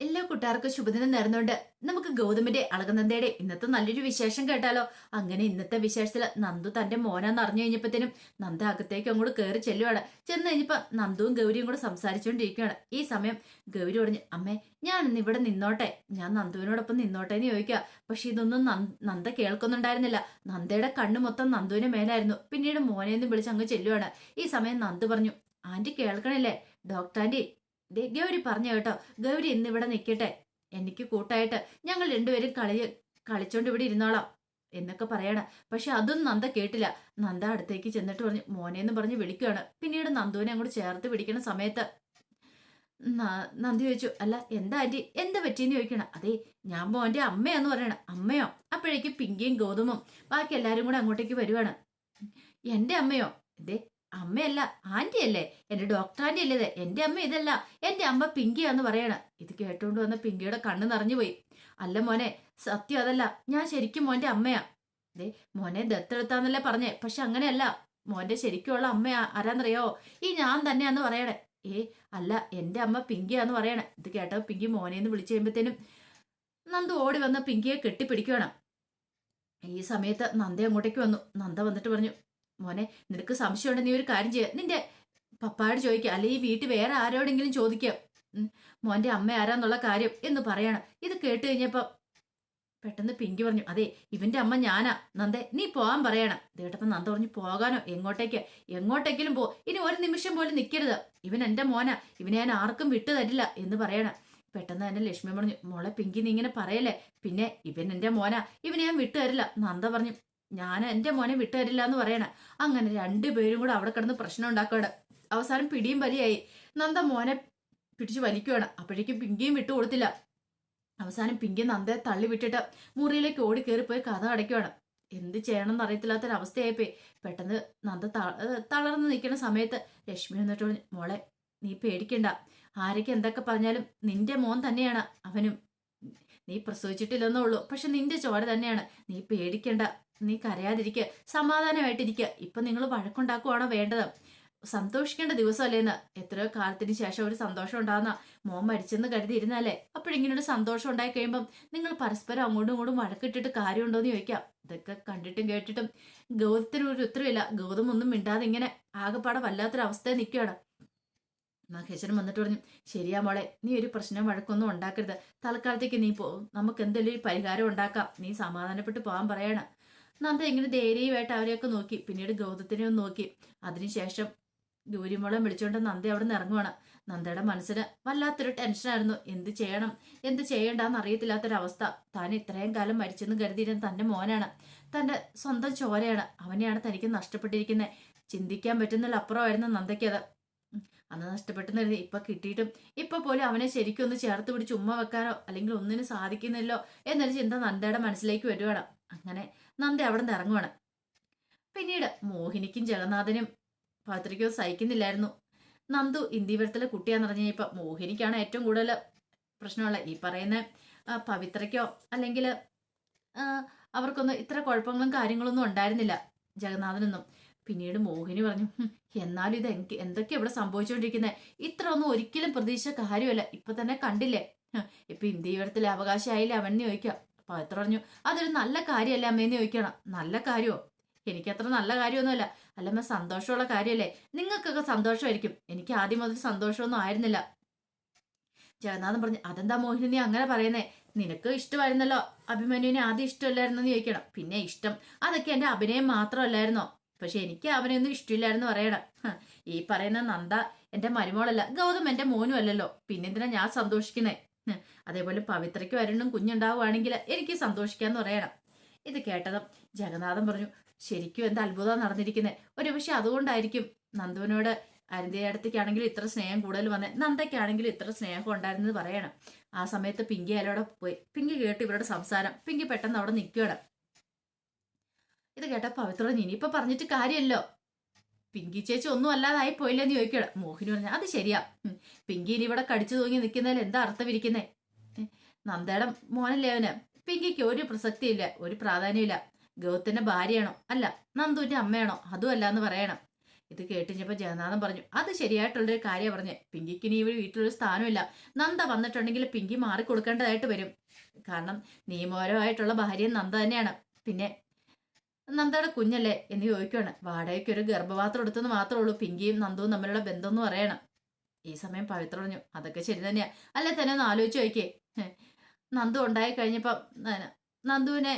എല്ലാ കൂട്ടുകാർക്കും ശുഭദിനം നേർന്നുകൊണ്ട് നമുക്ക് ഗൗതമിന്റെ അളകനന്ദയുടെ ഇന്നത്തെ നല്ലൊരു വിശേഷം കേട്ടാലോ? അങ്ങനെ ഇന്നത്തെ വിശേഷത്തിൽ നന്ദു തന്റെ മോനാന്ന് അറിഞ്ഞു കഴിഞ്ഞപ്പത്തേനും നന്ദ അകത്തേക്ക് അങ്ങോട്ട് കയറി ചെല്ലുവാണ്. ചെന്ന് കഴിഞ്ഞപ്പോ നന്ദുവും ഗൗരിയും കൂടെ സംസാരിച്ചുകൊണ്ടിരിക്കുകയാണ്. ഈ സമയം ഗൗരി പറഞ്ഞു അമ്മേ ഞാൻ ഇന്ന് ഇവിടെ നിന്നോട്ടെ. ഞാൻ നന്ദുവിനോടൊപ്പം നിന്നോട്ടെ എന്ന് ചോദിക്കുക പക്ഷെ ഇതൊന്നും നന്ദ കേൾക്കുന്നുണ്ടായിരുന്നില്ല. നന്ദയുടെ കണ്ണു മൊത്തം നന്ദുവിന് മേലായിരുന്നു. പിന്നീട് മോനെ ഒന്നും വിളിച്ച് അങ്ങ് ചെല്ലുവാണ്. ഈ സമയം നന്ദു പറഞ്ഞു ആന്റി കേൾക്കണില്ലേ? ഡോക്ടർ ആന്റി ഗൗരി പറഞ്ഞു കേട്ടോ ഗൗരി ഇന്ന് ഇവിടെ നിൽക്കട്ടെ. എനിക്ക് കൂട്ടായിട്ട് ഞങ്ങൾ രണ്ടുപേരും കളി കളിച്ചോണ്ട് ഇവിടെ ഇരുന്നോളാം എന്നൊക്കെ പറയണ. പക്ഷെ അതും നന്ദ കേട്ടില്ല. നന്ദ അടുത്തേക്ക് ചെന്നിട്ട് പറഞ്ഞു മോനെ എന്ന് പറഞ്ഞ് വിളിക്കുകയാണ് പിന്നീട് നന്ദുവിനെ അങ്ങോട്ട് ചേർത്ത് പിടിക്കുന്ന സമയത്ത് നന്ദി ചോദിച്ചു അല്ല എന്താ ആന്റി എന്താ പറ്റിയെന്ന് ചോദിക്കണം? അതെ ഞാൻ മോന്റെ അമ്മയാന്ന് പറയണം. അമ്മയോ? അപ്പോഴേക്ക് പിങ്കിയും ഗൗതമും ബാക്കി എല്ലാരും കൂടെ അങ്ങോട്ടേക്ക് വരുവാണ്. എന്റെ അമ്മയോ? ഇതേ അമ്മയല്ല ആന്റി അല്ലേ എന്റെ ഡോക്ടർ ആന്റി അല്ലേ എന്റെ അമ്മ ഇതല്ല. എന്റെ അമ്മ പിങ്കിയാന്ന് പറയണ. ഇത് കേട്ടുകൊണ്ട് വന്ന പിങ്കിയുടെ കണ്ണ് നിറഞ്ഞു പോയി അല്ല മോനെ സത്യം അതല്ല. ഞാൻ ശരിക്കും മോന്റെ അമ്മയാ. ദേ മോനെ ദത്തെടുത്താന്നല്ലേ പറഞ്ഞേ. പക്ഷെ അങ്ങനെയല്ല. മോന്റെ ശരിക്കുള്ള അമ്മ ആരാന്നറിയോ? ഈ ഞാൻ തന്നെയാന്ന് പറയണേ. ഏ അല്ല എന്റെ അമ്മ പിങ്കിയാന്ന് പറയണേ. ഇത് കേട്ടോ പിങ്കി മോനെന്ന് വിളിച്ചു കഴിയുമ്പത്തേനും നന്ദു ഓടി വന്ന് പിങ്കിയെ കെട്ടിപ്പിടിക്കുകയാണ് ഈ സമയത്ത് നന്ദ അങ്ങോട്ടേക്ക് വന്നു. നന്ദ വന്നിട്ട് പറഞ്ഞു മോനെ നിനക്ക് സംശയമുണ്ട് നീ ഒരു കാര്യം ചെയ്യുക നിന്റെ പപ്പായോട് ചോദിക്കുക അല്ലെ ഈ വീട്ടിൽ വേറെ ആരോടെങ്കിലും ചോദിക്കുക മോന്റെ അമ്മ ആരാന്നുള്ള കാര്യം എന്ന് പറയണം. ഇത് കേട്ട് കഴിഞ്ഞപ്പോ പെട്ടെന്ന് പിങ്കി പറഞ്ഞു അതെ ഇവന്റെ അമ്മ ഞാനാ. നന്ദേ നീ പോകാൻ പറയണം. ദേട്ടപ്പം നന്ദ പറഞ്ഞു പോകാനോ? എങ്ങോട്ടേക്ക്? എങ്ങോട്ടേക്കിലും പോ. ഇനി ഒരു നിമിഷം പോലും നിൽക്കരുത് ഇവൻ എന്റെ മോനാ. ഇവനെ ഞാൻ ആർക്കും വിട്ടു തരില്ല. എന്ന് പറയണം. പെട്ടെന്ന് തന്നെ ലക്ഷ്മി പറഞ്ഞു മോളെ പിങ്കി നീ ഇങ്ങനെ പറയല്ലേ? പിന്നെ ഇവൻ എന്റെ മോനാ. ഇവനെ ഞാൻ വിട്ടു തരില്ല. നന്ദ പറഞ്ഞു ഞാൻ എന്റെ മോനെ വിട്ടു തരില്ല എന്ന് പറയണ. അങ്ങനെ രണ്ടുപേരും കൂടെ അവിടെ കിടന്ന് പ്രശ്നം ഉണ്ടാക്കുകയാണ്. അവസാനം പിടിയും വലിയായി. നന്ദ മോനെ പിടിച്ചു വലിക്കുകയാണ്. അപ്പോഴേക്കും പിങ്കിയും വിട്ടു കൊടുത്തില്ല. അവസാനം പിങ്കി നന്ദയെ തള്ളി വിട്ടിട്ട് മുറിയിലേക്ക് ഓടി കയറിപ്പോയി കഥ അടയ്ക്കുകയാണ്. എന്ത് ചെയ്യണമെന്ന് അറിയത്തില്ലാത്തൊരവസ്ഥയായിപ്പോയി. പെട്ടെന്ന് നന്ദ തളർന്ന് നിൽക്കുന്ന സമയത്ത് ലക്ഷ്മി എന്നിട്ട് മോളെ നീ പേടിക്കണ്ട. ആരൊക്കെ എന്തൊക്കെ പറഞ്ഞാലും നിന്റെ മോൻ തന്നെയാണ്. അവനും നീ പ്രസവിച്ചിട്ടില്ലെന്നേ ഉള്ളൂ പക്ഷെ നിന്റെ ചോര തന്നെയാണ്. നീ പേടിക്കണ്ട. നീ കരയാതിരിക്കുക സമാധാനമായിട്ടിരിക്കുക ഇപ്പൊ നിങ്ങൾ വഴക്കുണ്ടാക്കുവാണോ വേണ്ടത്? സന്തോഷിക്കേണ്ട ദിവസമല്ലേന്ന്. എത്രയോ കാലത്തിന് ശേഷം ഒരു സന്തോഷം ഉണ്ടാകുന്ന മോൻ മരിച്ചെന്ന് കരുതിയിരുന്നല്ലേ? അപ്പോഴിങ്ങനെ ഒരു സന്തോഷം ഉണ്ടായി കഴിയുമ്പം നിങ്ങൾ പരസ്പരം അങ്ങോട്ടും ഇങ്ങോട്ടും വഴക്കിട്ടിട്ട് കാര്യമുണ്ടോന്ന് ചോദിക്കാം. ഇതൊക്കെ കണ്ടിട്ടും കേട്ടിട്ടും ഗൗതത്തിന് ഒരു ഉത്തരവില്ല. ഗൗതം ഒന്നും മിണ്ടാതെ ഇങ്ങനെ ആകെപ്പാടെ വല്ലാത്തൊരവസ്ഥയിൽ നിൽക്കുകയാണ്. മഹേശ്വരൻ വന്നിട്ട് പറഞ്ഞു ശരിയാ മോളെ നീ ഒരു പ്രശ്നം വഴക്കൊന്നും ഉണ്ടാക്കരുത്. തൽക്കാലത്തേക്ക് നീ പോ നമുക്ക് എന്തെങ്കിലും പരിഹാരം ഉണ്ടാക്കാം. നീ സമാധാനപ്പെട്ട് പോകാൻ പറയണ. നന്ദ ഇങ്ങനെ ധൈര്യമായിട്ട് അവരെയൊക്കെ നോക്കി. പിന്നീട് ഗൗതത്തിനെ ഒന്ന് നോക്കി. അതിനുശേഷം ഗൗരിമോളം വിളിച്ചുകൊണ്ട് നന്ദ അവിടെ നിന്ന് ഇറങ്ങുവാണ്. നന്ദയുടെ മനസ്സിന് വല്ലാത്തൊരു ടെൻഷനായിരുന്നു എന്ത് ചെയ്യണം? എന്ത് ചെയ്യണ്ടെന്ന് അറിയത്തില്ലാത്തൊരവസ്ഥ. താൻ ഇത്രയും കാലം മരിച്ചെന്ന് കരുതിയിരുന്ന തന്റെ മോനാണ്. തന്റെ സ്വന്തം ചോരയാണ്. അവനെയാണ് തനിക്ക് നഷ്ടപ്പെട്ടിരിക്കുന്നത്. ചിന്തിക്കാൻ പറ്റുന്നതിൽ അപ്പുറമായിരുന്നു നന്ദയ്ക്കത്. അന്ന് നഷ്ടപ്പെട്ടെന്ന് ഇപ്പൊ കിട്ടിയിട്ടും ഇപ്പൊ പോലും അവനെ ശരിക്കും ഒന്ന് ചേർത്ത് പിടിച്ച് ഉമ്മ വെക്കാനോ അല്ലെങ്കിൽ ഒന്നിനും സാധിക്കുന്നില്ലോ എന്നൊരു ചിന്ത നന്ദയുടെ മനസ്സിലേക്ക് വരുവാണ് അങ്ങനെ നന്ദ അവിടെ നിന്ന് ഇറങ്ങുവാണ്. പിന്നീട് മോഹിനിക്കും ജഗന്നാഥനും പാത്രിക്കോ സഹിക്കുന്നില്ലായിരുന്നു. നന്ദു ഇന്ത്യവരത്തിലെ കുട്ടിയാന്ന് പറഞ്ഞു മോഹിനിക്കാണ് ഏറ്റവും കൂടുതൽ പ്രശ്നമുള്ള ഈ പറയുന്ന പവിത്രയ്ക്കോ അല്ലെങ്കിൽ അവർക്കൊന്നും ഇത്ര കുഴപ്പങ്ങളും കാര്യങ്ങളൊന്നും ഉണ്ടായിരുന്നില്ല. ജഗന്നാഥനൊന്നും. പിന്നീട് മോഹിനി പറഞ്ഞു "ഹും, എന്നാലും ഇത് എനിക്ക് എന്തൊക്കെയാ ഇവിടെ സംഭവിച്ചുകൊണ്ടിരിക്കുന്നത് ഇത്ര ഒന്നും ഒരിക്കലും പ്രതീക്ഷ കാര്യമല്ല. ഇപ്പൊ തന്നെ കണ്ടില്ലേ? ഇപ്പൊ ഇന്ത്യവരത്തിലെ അവകാശമായില്ലേ അവൻ ചോദിക്കാം എത്ര പറഞ്ഞു അതൊരു നല്ല കാര്യമല്ല അമ്മേന്ന് ചോദിക്കണം നല്ല കാര്യമോ എനിക്കത്ര നല്ല കാര്യമൊന്നുമല്ല. അല്ലമ്മ സന്തോഷമുള്ള കാര്യമല്ലേ? നിങ്ങൾക്കൊക്കെ സന്തോഷമായിരിക്കും. എനിക്ക് ആദ്യം മുതൽ സന്തോഷമൊന്നും ആയിരുന്നില്ല. ജഗന്നാഥൻ പറഞ്ഞു അതെന്താ മോഹിനി നീ അങ്ങനെ പറയുന്നേ? നിനക്ക് ഇഷ്ടമായിരുന്നല്ലോ? അഭിമന്യുവിനെ ആദ്യം ഇഷ്ടമല്ലായിരുന്നെന്ന് ചോദിക്കണം പിന്നെ ഇഷ്ടം. അതൊക്കെ എന്റെ അഭിനയം മാത്രമല്ലായിരുന്നോ? പക്ഷെ എനിക്ക് അവനെയൊന്നും ഇഷ്ടമില്ലായിരുന്നു പറയണം. ഈ പറയുന്ന നന്ദ എന്റെ മരുമോളല്ല ഗൗതം എന്റെ മോനും അല്ലല്ലോ. പിന്നെന്തിനാ ഞാൻ സന്തോഷിക്കുന്നേ? അതേപോലെ പവിത്രയ്ക്ക് വരണം കുഞ്ഞുണ്ടാവുകയാണെങ്കിൽ എനിക്ക് സന്തോഷിക്കാന്ന് പറയണം. ഇത് കേട്ടതും ജഗന്നാഥൻ പറഞ്ഞു ശരിക്കും എന്ത് അത്ഭുതം നടന്നിരിക്കുന്നത് ഒരു പക്ഷെ അതുകൊണ്ടായിരിക്കും നന്ദുവിനോട് അരുന്തിയുടെ ഇത്ര സ്നേഹം കൂടുതൽ വന്നേ. നന്ദയ്ക്കാണെങ്കിൽ ഇത്ര സ്നേഹം ഉണ്ടായിരുന്നത് പറയണം. ആ സമയത്ത് പിങ്കി അയാളോടെ പോയി. പിങ്കി കേട്ട് ഇവരുടെ സംസാരം. പിങ്കി പെട്ടെന്ന് അവിടെ നിൽക്കുകയാണ്. ഇത് കേട്ട പവിത്ര ഇനിയിപ്പൊ പറഞ്ഞിട്ട് കാര്യമല്ലോ പിങ്കി ചേച്ചി ഒന്നും അല്ലാതായി പോയില്ലെന്ന് ചോദിക്കണം മോഹിനി പറഞ്ഞു അത് ശരിയാ. പിങ്കി ഇനി ഇവിടെ കടിച്ചു തൂങ്ങി നിൽക്കുന്നതിൽ എന്താ അർത്ഥം ഇരിക്കുന്നേ നന്ദയുടെ മോനല്ലേ അവന്? പിങ്കിക്ക് ഒരു പ്രസക്തിയില്ല ഒരു പ്രാധാന്യമില്ല. ഗൗത്തിന്റെ ഭാര്യയാണോ? അല്ല നന്ദുവിന്റെ അമ്മയാണോ? അതും അല്ല എന്ന് പറയണം. ഇത് കേട്ടിഞ്ഞപ്പോൾ ജഗന്നാഥൻ പറഞ്ഞു അത് ശരിയായിട്ടുള്ളൊരു കാര്യം പറഞ്ഞു. പിങ്കിക്ക് ഇനി ഇവിടെ വീട്ടിലൊരു സ്ഥാനമില്ല. നന്ദ വന്നിട്ടുണ്ടെങ്കിൽ പിങ്കി മാറിക്കൊടുക്കേണ്ടതായിട്ട് വരും. കാരണം നിയമപരമായിട്ടുള്ള ഭാര്യ നന്ദ തന്നെയാണ്. പിന്നെ നന്ദയുടെ കുഞ്ഞല്ലേ എന്ന് ചോദിക്കുവാണ്. വാടകയ്ക്ക് ഒരു ഗർഭപാത്രം എടുത്തെന്ന് മാത്രമേ ഉള്ളൂ. പിങ്കിയും നന്ദുവും തമ്മിലുള്ള ബന്ധം എന്ന് പറയണം. ഈ സമയം പവിത്ര പറഞ്ഞു അതൊക്കെ ശരി തന്നെയാ. അല്ലെ തന്നെ ഒന്ന് ആലോചിച്ച് നോക്കിയേ. നന്ദു ഉണ്ടായി കഴിഞ്ഞപ്പം നന്ദുവിനെ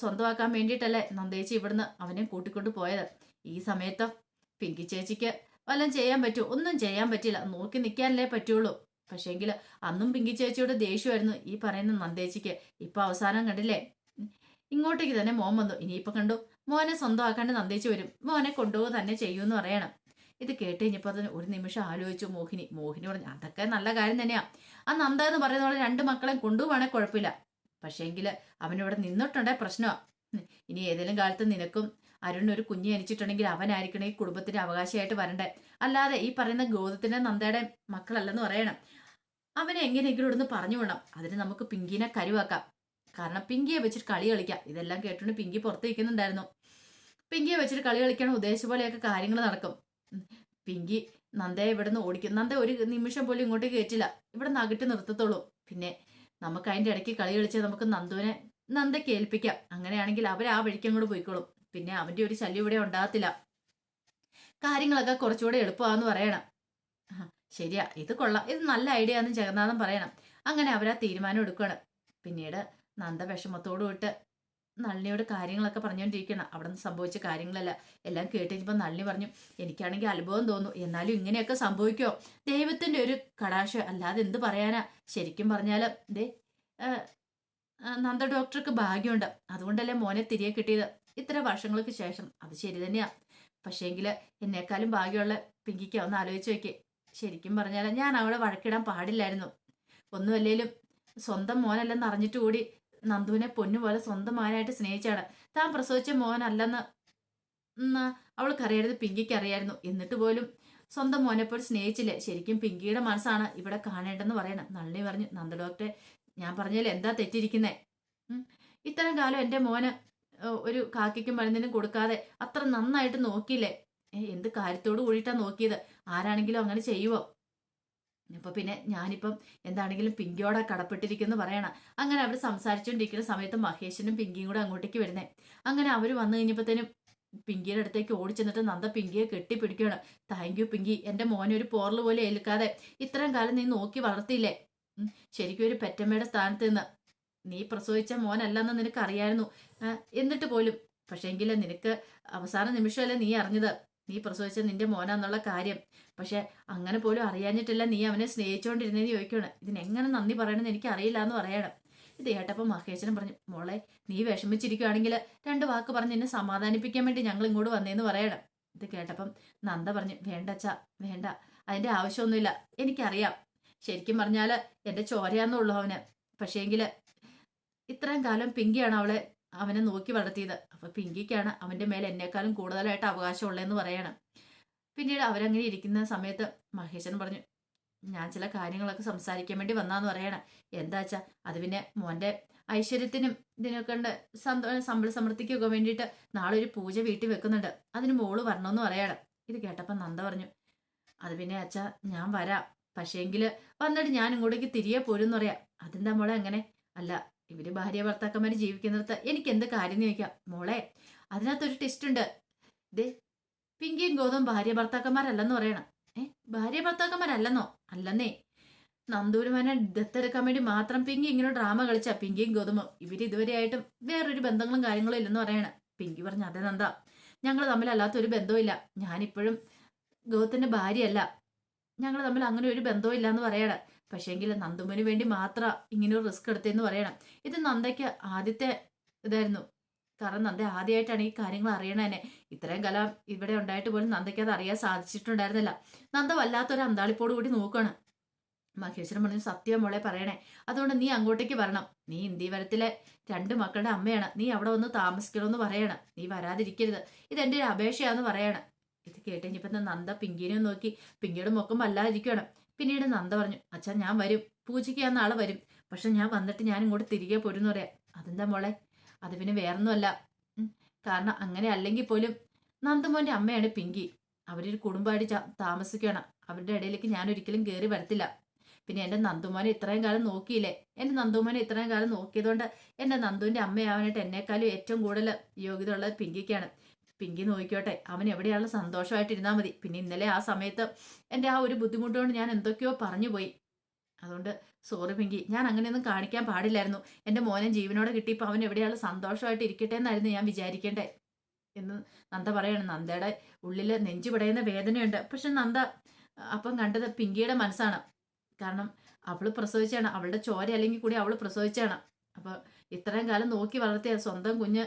സ്വന്തമാക്കാൻ വേണ്ടിയിട്ടല്ലേ നന്ദേച്ചി ഇവിടുന്ന് അവനെ കൂട്ടിക്കൊണ്ട് പോയത്. ഈ സമയത്തോ പിങ്കി ചേച്ചിക്ക് വല്ലതും ചെയ്യാൻ പറ്റുമോ ഒന്നും ചെയ്യാൻ പറ്റില്ല നോക്കി നിൽക്കാനല്ലേ പറ്റുള്ളൂ. പക്ഷേങ്കിൽ അന്നും പിങ്കി ചേച്ചിയുടെ ദേഷ്യമായിരുന്നു ഈ പറയുന്ന നന്ദേച്ചിക്ക്. ഇപ്പൊ അവസാനം കണ്ടില്ലേ? ഇങ്ങോട്ടേക്ക് തന്നെ മോൻ വന്നു. ഇനിയിപ്പൊ കണ്ടു? മോനെ സ്വന്തമാക്കാണ്ട് നന്ദിച്ചു വരും. മോനെ കൊണ്ടുപോകുക തന്നെ ചെയ്യൂന്ന് പറയണം. ഇത് കേട്ട് കഴിഞ്ഞപ്പോൾ അതിന് ഒരു നിമിഷം ആലോചിച്ചു മോഹിനി. മോഹിനി പറഞ്ഞു അതൊക്കെ നല്ല കാര്യം തന്നെയാ. ആ നന്ദ എന്ന് പറയുന്ന പോലെ രണ്ട് മക്കളെയും കൊണ്ടുപോകണേ കുഴപ്പമില്ല. പക്ഷേങ്കിൽ അവനിവിടെ നിന്നിട്ടുണ്ടേ പ്രശ്നമാണ് ഇനി ഏതെങ്കിലും കാലത്ത് നിനക്കും അരുണിന് ഒരു കുഞ്ഞ് ജനിച്ചിട്ടുണ്ടെങ്കിൽ അവനായിരിക്കണം ഈ കുടുംബത്തിന്റെ അവകാശമായിട്ട് വരണ്ടേ. അല്ലാതെ ഈ പറയുന്ന ഗോതത്തിന്റെ നന്ദയുടെ മക്കളല്ലെന്ന് പറയണം. അവനെ എങ്ങനെയെങ്കിലും ഇവിടുന്ന് പറഞ്ഞു വിടണം. അതിന് നമുക്ക് പിങ്കിനെ കരുവാക്കാം. കാരണം പിങ്കിയെ വെച്ചിട്ട് കളി കളിക്കാം. ഇതെല്ലാം കേട്ടുകൊണ്ട് പിങ്കി പുറത്ത് നിൽക്കുന്നുണ്ടായിരുന്നു. പിങ്കിയെ വെച്ചിട്ട് കളി കളിക്കണം ഉദ്ദേശിച്ച പോലെയൊക്കെ കാര്യങ്ങൾ നടക്കും. പിങ്കി നന്ദയെ ഇവിടുന്ന് ഓടിക്കും. നന്ദ ഒരു നിമിഷം പോലും ഇങ്ങോട്ട് കയറ്റില്ല ഇവിടെ നിന്ന് അകറ്റി നിർത്തത്തുള്ളൂ പിന്നെ നമുക്ക് അതിന്റെ ഇടയ്ക്ക് കളി കളിച്ച് നമുക്ക് നന്ദുവിനെ നന്ദയ്ക്ക് ഏൽപ്പിക്കാം. അങ്ങനെയാണെങ്കിൽ അവർ ആ വഴിക്ക് അങ്ങോട്ട് പോയിക്കോളും. പിന്നെ അവന്റെ ഒരു ശല്യം ഇവിടെ ഉണ്ടാകത്തില്ല. കാര്യങ്ങളൊക്കെ കുറച്ചുകൂടെ എളുപ്പമാണെന്ന് പറയണം. ശരിയാ. ഇത് കൊള്ളാം. ഇത് നല്ല ഐഡിയ ആണെന്ന് ജഗന്നാഥൻ പറയണം. അങ്ങനെ അവരാ തീരുമാനം എടുക്കുകയാണ് പിന്നീട് നന്ദ വിഷമത്തോടു വിട്ട് നളിനിയോട് കാര്യങ്ങളൊക്കെ പറഞ്ഞുകൊണ്ടിരിക്കണം അവിടെ നിന്ന് സംഭവിച്ച കാര്യങ്ങളല്ല. എല്ലാം കേട്ടിരിക്കുമ്പോൾ നളിനി പറഞ്ഞു എനിക്കാണെങ്കിൽ അത്ഭുതം തോന്നുന്നു. എന്നാലും ഇങ്ങനെയൊക്കെ സംഭവിക്കുമോ ദൈവത്തിന്റെ ഒരു കടാശം അല്ലാതെ എന്ത് പറയാനാ? ശരിക്കും പറഞ്ഞാൽ ദേ നന്ദ ഡോക്ടർക്ക് ഭാഗ്യമുണ്ട്. അതുകൊണ്ടല്ലേ മോനെ തിരികെ കിട്ടിയത്. ഇത്ര വർഷങ്ങൾക്ക് ശേഷം. അത് ശരി തന്നെയാ. പക്ഷേങ്കിൽ എന്നെക്കാളും ഭാഗ്യമുള്ള പിങ്കിക്ക് ഒന്ന് ആലോചിച്ച് നോക്കി. ശരിക്കും പറഞ്ഞാൽ ഞാൻ അവളെ വഴക്കിടാൻ പാടില്ലായിരുന്നു. ഒന്നുമല്ലേലും സ്വന്തം മോനല്ലെന്ന് അറിഞ്ഞിട്ട് കൂടി നന്ദുവിനെ പൊന്നുപോലെ സ്വന്തം മോനായിട്ട് സ്നേഹിച്ചാണ്. താൻ പ്രസവിച്ച മോനല്ലെന്ന് എന്നാ അവൾക്കറിയരുത് പിങ്കിക്ക് അറിയായിരുന്നു. എന്നിട്ട് പോലും സ്വന്തം മോനെ പോലെ സ്നേഹിച്ചില്ലേ? ശരിക്കും പിങ്കിയുടെ മനസ്സാണ് ഇവിടെ കാണേണ്ടെന്ന് പറയണം. നളിനി പറഞ്ഞു നന്ദ ഡോക്ടറെ ഞാൻ പറഞ്ഞാലും എന്താ തെറ്റിരിക്കുന്നേ. ഇത്രയും കാലം എന്റെ മോന് ഒരു കാക്കിക്കും മരുന്നിനും കൊടുക്കാതെ അത്ര നന്നായിട്ട് നോക്കിയില്ലേ? എന്ത് കാര്യത്തോട് കൂടിയിട്ടാണ് നോക്കിയത്? ആരാണെങ്കിലും അങ്ങനെ ചെയ്യുവോ? അപ്പൊ പിന്നെ ഞാനിപ്പം എന്താണെങ്കിലും പിങ്കിയോടെ കടപ്പെട്ടിരിക്കുന്നു പറയണം. അങ്ങനെ അവർ സംസാരിച്ചുകൊണ്ടിരിക്കുന്ന സമയത്ത് മഹേഷിനും പിങ്കിയും കൂടെ അങ്ങോട്ടേക്ക് വരുന്നേ. അങ്ങനെ അവർ വന്നു കഴിഞ്ഞപ്പോഴത്തേനും പിങ്കിയുടെ അടുത്തേക്ക് ഓടിച്ചെന്നിട്ട് നന്ദ പിങ്കിയെ കെട്ടിപ്പിടിക്കുകയാണ്. Thank you Pinki. എന്റെ മോനെ ഒരു പോറൽ പോലെ ഏൽക്കാതെ ഇത്രയും കാലം നീ നോക്കി വളർത്തിയില്ലേ? ശരിക്കും ഒരു പെറ്റമ്മയുടെ സ്ഥാനത്ത് നിന്ന്. നീ പ്രസവിച്ച മോനല്ലെന്ന് നിനക്ക് അറിയായിരുന്നു എന്നിട്ട് പോലും. പക്ഷേങ്കിൽ നിനക്ക് അവസാന നിമിഷമല്ലേ നീ അറിഞ്ഞത്? നീ പ്രസവിച്ച നിന്റെ മോനാന്നുള്ള കാര്യം. പക്ഷെ അങ്ങനെ പോലും അറിയാഞ്ഞിട്ടില്ല നീ അവനെ സ്നേഹിച്ചുകൊണ്ടിരുന്നതെന്ന് ചോദിക്കണം ഇതിനെങ്ങനെ നന്ദി പറയണമെന്ന് എനിക്ക് അറിയില്ല എന്ന് പറയണം. ഇത് കേട്ടപ്പോൾ മഹേശനും പറഞ്ഞു മോളെ നീ വിഷമിച്ചിരിക്കുകയാണെങ്കിൽ രണ്ട് വാക്ക് പറഞ്ഞ് എന്നെ സമാധാനിപ്പിക്കാൻ വേണ്ടി ഞങ്ങൾ ഇങ്ങോട്ട് വന്നേന്ന് പറയണം. ഇത് കേട്ടപ്പം നന്ദ പറഞ്ഞു വേണ്ട അച്ഛാ വേണ്ട. അതിന്റെ ആവശ്യമൊന്നുമില്ല. എനിക്കറിയാം. ശരിക്കും പറഞ്ഞാൽ എന്റെ ചോരയാന്നുള്ളൂ അവന് പക്ഷേങ്കിൽ ഇത്രയും കാലം പിങ്കിയാണ് അവളെ. അവനെ നോക്കി വളർത്തിയത്. അപ്പൊ പിങ്കിക്കാണ് അവന്റെ മേലെ എന്നെക്കാളും കൂടുതലായിട്ട് അവകാശമുള്ളതെന്ന് പറയണം. പിന്നീട് അവരങ്ങനെ ഇരിക്കുന്ന സമയത്ത് മഹേശൻ പറഞ്ഞു ഞാൻ ചില കാര്യങ്ങളൊക്കെ സംസാരിക്കാൻ വേണ്ടി വന്നാന്ന് പറയണം. എന്താ വെച്ചാ അത് പിന്നെ മോന്റെ ഐശ്വര്യത്തിനും ഇതിനൊക്കെ ഉണ്ട്. സന്തോ സമൃദ്ധിക്കൊക്കെ വേണ്ടിയിട്ട് നാളെ ഒരു പൂജ വീട്ടിൽ വെക്കുന്നുണ്ട്. അതിന് മോൾ വരണമെന്ന് പറയണം. ഇത് കേട്ടപ്പോൾ നന്ദ പറഞ്ഞു അത് പിന്നെ അച്ഛാ ഞാൻ വരാം. പക്ഷേങ്കിൽ വന്നിട്ട് ഞാൻ ഇങ്ങോട്ടേക്ക് തിരികെ പോരും എന്ന് പറയാം. അതെന്താ മോളെ അങ്ങനെ? അല്ല ഇവർ ഭാര്യ ഭർത്താക്കന്മാര് ജീവിക്കുന്നിടത്ത് എനിക്ക് എന്ത് കാര്യം ചോദിക്കാം. മോളെ അതിനകത്തൊരു ടെസ്റ്റ് ഉണ്ട്. ദേ പിങ്കിയും ഗോതം ഭാര്യ ഭർത്താക്കന്മാരല്ലെന്ന് പറയണം. ഏ ഭാര്യ ഭർത്താക്കന്മാരല്ലെന്നോ? അല്ലെന്നേ. നന്ദൂരുമാനെ ദത്തെടുക്കാൻ വേണ്ടി മാത്രം പിങ്കി ഇങ്ങനെ ഡ്രാമ കളിച്ച പിങ്കിയും ഗോതമ്പും. ഇവർ ഇതുവരെയായിട്ടും വേറൊരു ബന്ധങ്ങളും കാര്യങ്ങളും ഇല്ലെന്ന് പറയണം. പിങ്കി പറഞ്ഞു അതെ നന്ദ. ഞങ്ങൾ തമ്മിൽ അല്ലാത്തൊരു ബന്ധവും ഞാനിപ്പോഴും ഗൗതത്തിന്റെ ഭാര്യയല്ല. ഞങ്ങൾ തമ്മിൽ അങ്ങനെ ഒരു ബന്ധവും ഇല്ല എന്ന് പറയണം. പക്ഷേങ്കിൽ നന്ദുമ്മന് വേണ്ടി മാത്രം ഇങ്ങനെ ഒരു റിസ്ക് എടുത്തതെന്ന് പറയണം. ഇത് നന്ദയ്ക്ക് ആദ്യത്തെ ഇതായിരുന്നു. കാരണം നന്ദ ആദ്യമായിട്ടാണ് ഈ കാര്യങ്ങൾ അറിയണേനെ. ഇത്രയും കാലം ഇവിടെ ഉണ്ടായിട്ട് പോലും നന്ദയ്ക്ക് അത് അറിയാൻ സാധിച്ചിട്ടുണ്ടായിരുന്നില്ല. നന്ദ വല്ലാത്തൊരു അന്താളിപ്പോട് കൂടി നോക്കുകയാണ് മഹേശ്വരൻ പറഞ്ഞു സത്യം മോളെ പറയണേ. അതുകൊണ്ട് നീ അങ്ങോട്ടേക്ക് വരണം. നീ ഇന്ത്യവരത്തിലെ രണ്ട് മക്കളുടെ അമ്മയാണ്. നീ അവിടെ വന്ന് താമസിക്കണമെന്ന് പറയണം. നീ വരാതിരിക്കരുത്. ഇതെന്റെ ഒരു അപേക്ഷയാന്ന് പറയണം. ഇത് കേട്ടുകഴിഞ്ഞപ്പോ നന്ദ പിങ്കിനെ നോക്കി. പിങ്കിയുടെ മുഖം വല്ലാതിരിക്കുകയാണ് പിന്നീട് നന്ദ പറഞ്ഞു അച്ഛാ ഞാൻ വരും. പൂജയ്ക്ക് ഞാൻ നാളെ വരും. പക്ഷെ ഞാൻ വന്നിട്ട് ഞാൻ ഇങ്ങോട്ട് തിരികെ പോരുന്ന് പറയാം. അതെന്താ മോളെ? അത് പിന്നെ വേറൊന്നുമല്ല. കാരണം അങ്ങനെ അല്ലെങ്കിൽ പോലും നന്ദമോന്റെ അമ്മയാണ് പിങ്കി. അവരൊരു കുടുംബമായിട്ട് താമസിക്കുകയാണ്. അവരുടെ ഇടയിലേക്ക് ഞാൻ ഒരിക്കലും കയറി വരത്തില്ല. പിന്നെ എന്റെ നന്ദുമോനെ ഇത്രയും കാലം നോക്കിയില്ലേ? എന്റെ നന്ദുമോനെ ഇത്രയും കാലം നോക്കിയതുകൊണ്ട് എന്റെ നന്ദുവിന്റെ അമ്മയാവാനായിട്ട് എന്നെക്കാളും ഏറ്റവും കൂടുതൽ യോഗ്യത ഉള്ളത് പിങ്കിക്കാണ്. പിങ്കി നോക്കിക്കോട്ടെ. അവൻ എവിടെയാണ് സന്തോഷമായിട്ടിരുന്നാൽ മതി. പിന്നെ ഇന്നലെ ആ സമയത്ത് എന്റെ ആ ഒരു ബുദ്ധിമുട്ടുകൊണ്ട് ഞാൻ എന്തൊക്കെയോ പറഞ്ഞു പോയി. അതുകൊണ്ട് സോറി പിങ്കി ഞാൻ അങ്ങനെയൊന്നും കാണിക്കാൻ പാടില്ലായിരുന്നു. എന്റെ മോനെ ജീവനോടെ കിട്ടിയപ്പോൾ അവൻ എവിടെയാണ് സന്തോഷമായിട്ട് ഇരിക്കട്ടെ എന്നായിരുന്നു ഞാൻ വിചാരിക്കേണ്ടേ. എന്ന് നന്ദ പറയാണ്. നന്ദയുടെ ഉള്ളിൽ നെഞ്ചു പിടയുന്ന വേദനയുണ്ട്. പക്ഷെ നന്ദ അപ്പം കണ്ടത് പിങ്കിയുടെ മനസ്സാണ്. കാരണം അവൾ പ്രസവിച്ചാണ് അവളുടെ ചോര അല്ലെങ്കിൽ കൂടി അവൾ പ്രസവിച്ചാണ് അപ്പൊ ഇത്രയും കാലം നോക്കി വളർത്തിയ സ്വന്തം കുഞ്ഞ്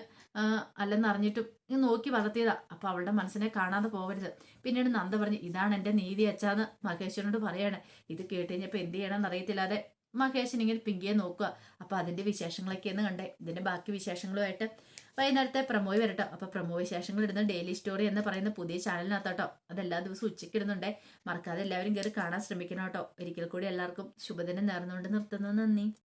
അല്ലെന്ന് അറിഞ്ഞിട്ടും ഇങ്ങ് നോക്കി വളർത്തിയതാ. അപ്പൊ അവളുടെ മനസ്സിനെ കാണാതെ പോകരുത് പിന്നീട് നന്ദ പറഞ്ഞു ഇതാണ് എന്റെ നീതി അച്ചാന്ന് മഹേശ്വരനോട് പറയാണ്. ഇത് കേട്ട് കഴിഞ്ഞപ്പോൾ എന്ത് ചെയ്യണമെന്ന് അറിയത്തില്ലാതെ മഹേശൻ ഇങ്ങനെ പിങ്കിയെ നോക്കുക. അപ്പൊ അതിന്റെ വിശേഷങ്ങളൊക്കെയെന്ന് കണ്ടേ. ഇതിന്റെ ബാക്കി വിശേഷങ്ങളുമായിട്ട് വൈകുന്നേരത്തെ പ്രമോയ് വരട്ടോ. അപ്പൊ പ്രമോ വിശേഷങ്ങൾ ഇടുന്ന ഡെയിലി സ്റ്റോറി എന്ന് പറയുന്ന പുതിയ ചാനലിനകത്തോട്ടോ. അതെല്ലാ ദിവസവും ഉച്ചയ്ക്ക് ഇടുന്നുണ്ടേ. മറക്കാതെ എല്ലാവരും കയറി കാണാൻ ശ്രമിക്കണം കേട്ടോ. ഒരിക്കൽ കൂടി എല്ലാവർക്കും ശുഭദിനം നേർന്നുകൊണ്ട് നിർത്തുന്നു. നന്ദി.